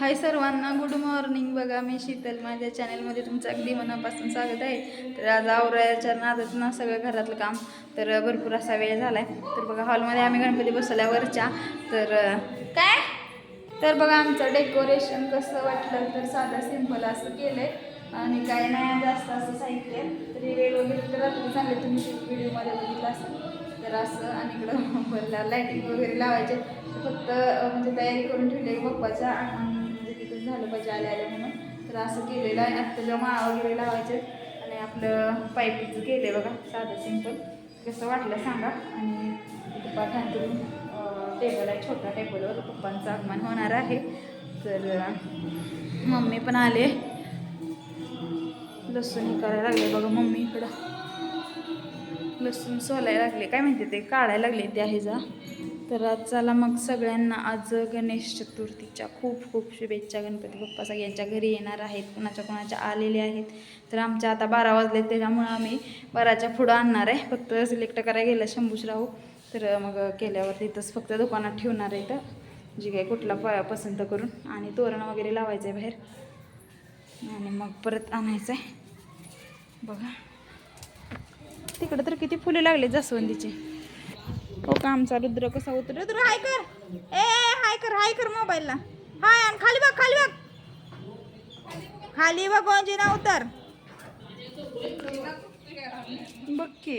हाय सर्वांना good morning. बघा मी शीतल. माझ्या चॅनलमध्ये तुमचं अगदी मनापासून स्वागत आहे. तर आज आवरायच्या नादात ना सगळं घरातलं काम तर भरपूर असा वेळ झाला आहे तर बघा हॉलमध्ये आम्ही गणपती बसवल्या वरच्या तर काय? तर बघा आमचं डेकोरेशन कसं वाटलं तर साधं सिंपल असं केलं आहे आणि काय नाही जास्त असं साहित्य. तरी वेळ वगैरे तर रात्री चांगले तुम्ही व्हिडिओमध्ये बघितलं असं तर असं आणि इकडं बरं लाईटिंग वगैरे लावायचे. फक्त म्हणजे तयारी करून ठेवली आहे. झालं पाहिजे आले आले म्हणून. तर असं केलेलं आहे. आता त्याच्या माळा वगैरे लावायचे. आणि आपलं पाईपचं केलं आहे बघा साधं सिंपल कसं वाटलं सांगा. आणि पप्पा पाठांतरून टेबल आहे छोटा टेबलवर पप्पांचं आगमन होणार आहे. तर मम्मी पण आले. लसूण हे करायला लागले बघा मम्मी इकडं. लसूण सोलायला लागले. काय म्हणते ते? काढायला लागले ते आहे जा. तर आज चला मग सगळ्यांना आज गणेश चतुर्थीच्या खूप खूप शुभेच्छा गणपती बाप्पा सगळ्यांच्या घरी येणार आहेत कुणाच्या कुणाच्या आलेले आहेत. तर आमच्या आता बारा वाजले त्याच्यामुळं आम्ही बाराच्या पुढं आणणार आहे. फक्त सिलेक्ट करायला गेलं शंभूश राहू तर मग केल्यावर तिथंच फक्त दुकानात ठेवणार आहे तर जी काही कुठला प पसंत करून. आणि तोरण वगैरे लावायचं आहे बाहेर. आणि मग परत आणायचं आहे बघा. तिकडं तर किती फुले लागले जास्वंदीचे. हो का आमचा रुद्र कसा उतर रुद्र हाय कर. ए हाय कर हाय कर मोबाईलला. हाय आणि खाली बघ खाली बघ. खाली बघ कोणची ना उतर. बघ की.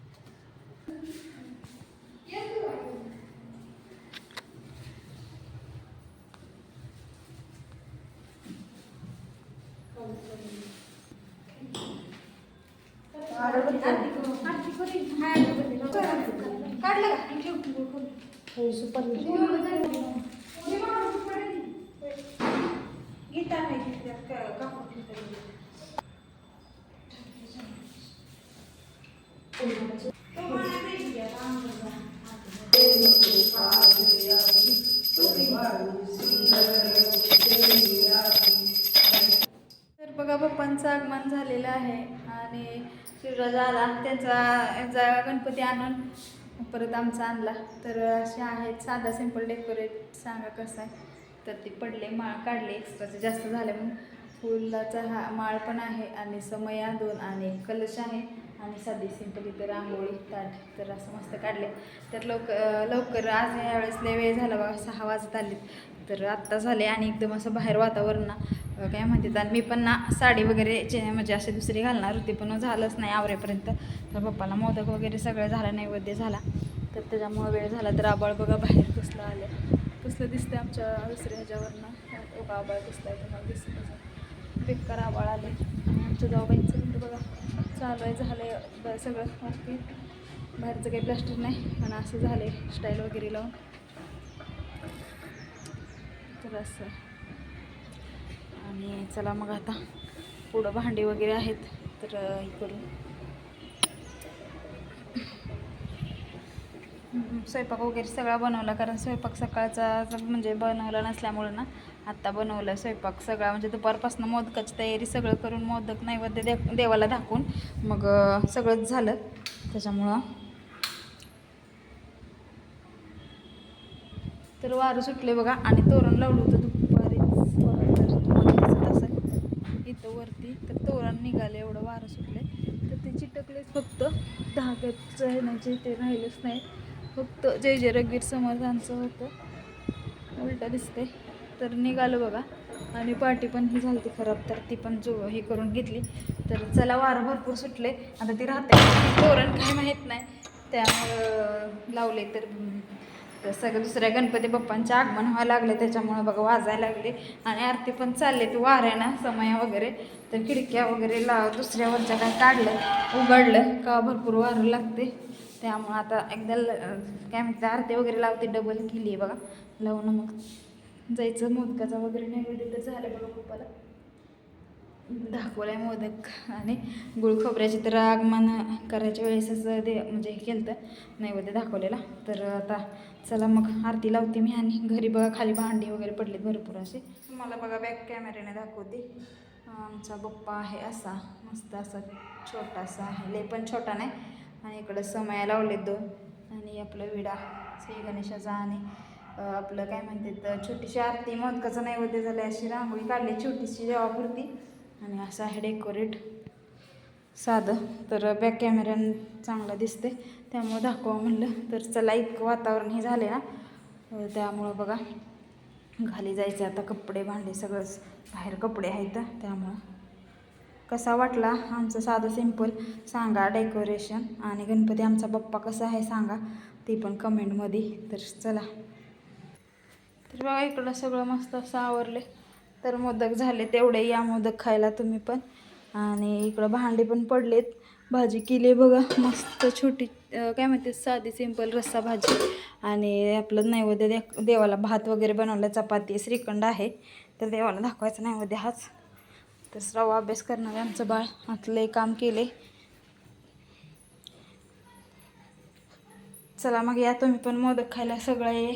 काढलं गीता आगमन झालेलं आहे. आणि शिवराज आला. त्यांचा यांचा गणपती आणून परत आमचा आणला. तर असे आहेत. साधा सिंपल डेकोरेट सांगा कसं आहे? तर ते पडले माळ काढले. एक्स्ट्राचे जास्त झाले म्हणून फुलाचा हा माळ पण आहे आणि समया दोन आणि कलश आहे आणि साधी सिंपल इथं रांगोळी ताट तर असं मस्त काढले. तर लवकर लवकर आज यावेळेस लय वेळ झाला बघा सहा वाजत आले तर आत्ता झाले आणि एकदम असं बाहेर वातावरण काय म्हणतात आणि मी पण ना साडी वगैरे चे म्हणजे असे दुसरी घालणार होती पण झालंच नाही आवरेपर्यंत. तर पप्पाला मोदक वगैरे सगळं झालं नैवेद्य झाला. तर त्याच्यामुळं वेळ झाला तर आबाळ बघा बाहेर कसलं आलं. कसलं दिसतं आमच्या दुसऱ्या ह्याच्यावरनं. एक आबाळ कसलं आहे तुम्हाला दिसतं बेकार आबाळ आले. आणि आमच्या जाऊबाईंचं म्हणजे बघा चालू आहे झालं आहे सगळं. ओके बाहेरचं काही प्लास्टर नाही. पण असं झालं आहे स्टाईल वगैरे लावून. तर असं. आणि चला मग आता पुढं भांडी वगैरे आहेत तर हे करू. स्वयंपाक वगैरे सगळा बनवला कारण स्वयंपाक सकाळचा म्हणजे बनवला नसल्यामुळं ना आत्ता बनवलं स्वयंपाक सगळा. म्हणजे दुपारपासून मोदकाची तयारी सगळं करून मोदक नैवेद्य दे देवाला दाखवून मग सगळंच झालं. त्याच्यामुळं तर वारं सुटले बघा आणि तोरण लावलं होतं दुपारीच तर तुम्हाला दिसत असेल इथं वरती तर तोरण निघाले एवढं वारं सुटले तर ते चिटकलेच फक्त धाग्याचं ह्याचे ते राहिलंच नाही. फक्त जय जय रघवीर समर्थांचं होतं. उलटं दिसते तर निघालं बघा. आणि पार्टी पण ही झाली खराब तर ती पण जो हे करून घेतली. तर चला वारं भरपूर सुटले आता ती राहते तोरण काही माहीत नाही. त्यामुळं लावले तर तर सगळं दुसऱ्या गणपती बाप्पांचे आगमन व्हायला लागले त्याच्यामुळं बघा वाजायला लागले. आणि आरती पण चालले तू वाऱ्यानं समय वगैरे. तर खिडक्या वगैरे लाव दुसऱ्यावरच्या काय काढलं उघडलं का भरपूर वारं लागते. त्यामुळं आता एकदा ल- काय म्हणते आरती वगैरे लावते डबल केली आहे बघा. लावून मग जायचं मोदकाचा वगैरे नैवेद्य तर झालं बघा पप्पाला. दाखवलाय मोदक आणि गुळ खोबऱ्याची तर आगमन करायच्या वेळेसच दे म्हणजे हे केलं तर नैवेद्य दाखवलेला. तर आता चला मग आरती लावते मी आणि घरी बघा खाली भांडी वगैरे पडलेत भरपूर असे. मला बघा बॅक कॅमेऱ्याने दाखवते. आमचा बप्पा आहे असा मस्त असा छोटासा आहे. लय पण छोटा नाही. आणि इकडं समया लावलेत दोन. आणि आपलं विडा श्री गणेशाचा आणि आपलं काय म्हणतात छोटीशी आरती मोदकाचा नैवेद्य झालं अशी रांगोळी काढली छोटीशी देवापुरती आणि असं आहे डेकोरेट साधं. तर बॅक कॅमेऱ्यानं चांगलं दिसते त्यामुळं दाखवा म्हणलं. तर चला इतकं वातावरण हे झाले ना. त्यामुळं बघा. घाली जायचं आता कपडे भांडे सगळंच बाहेर कपडे आहेत. त्यामुळं कसा वाटला? आमचं साधं सिंपल सांगा डेकोरेशन आणि गणपती आमचा बाप्पा कसा आहे सांगा. ते पण कमेंटमध्ये तर चला. तर बघा इकडं सगळं मस्त असं आवरले तर मोदक झाले तेवढे या मोदक खायला तुम्ही पण. आणि इकडं भांडे पण पडलेत. भाजी केली बघा मस्त छोटी काय म्हणते साधी सिंपल रस्सा भाजी. आणि आपलं नैवेद्य दे देवाला भात वगैरे बनवलं चपाती श्रीखंड आहे. तर देवाला दाखवायचं नैवेद्य हाच. तर श्राव अभ्यास करणारे आमचं बाळ. आतलं काम केले चला मग या तुम्ही पण मोदक खायला सगळं.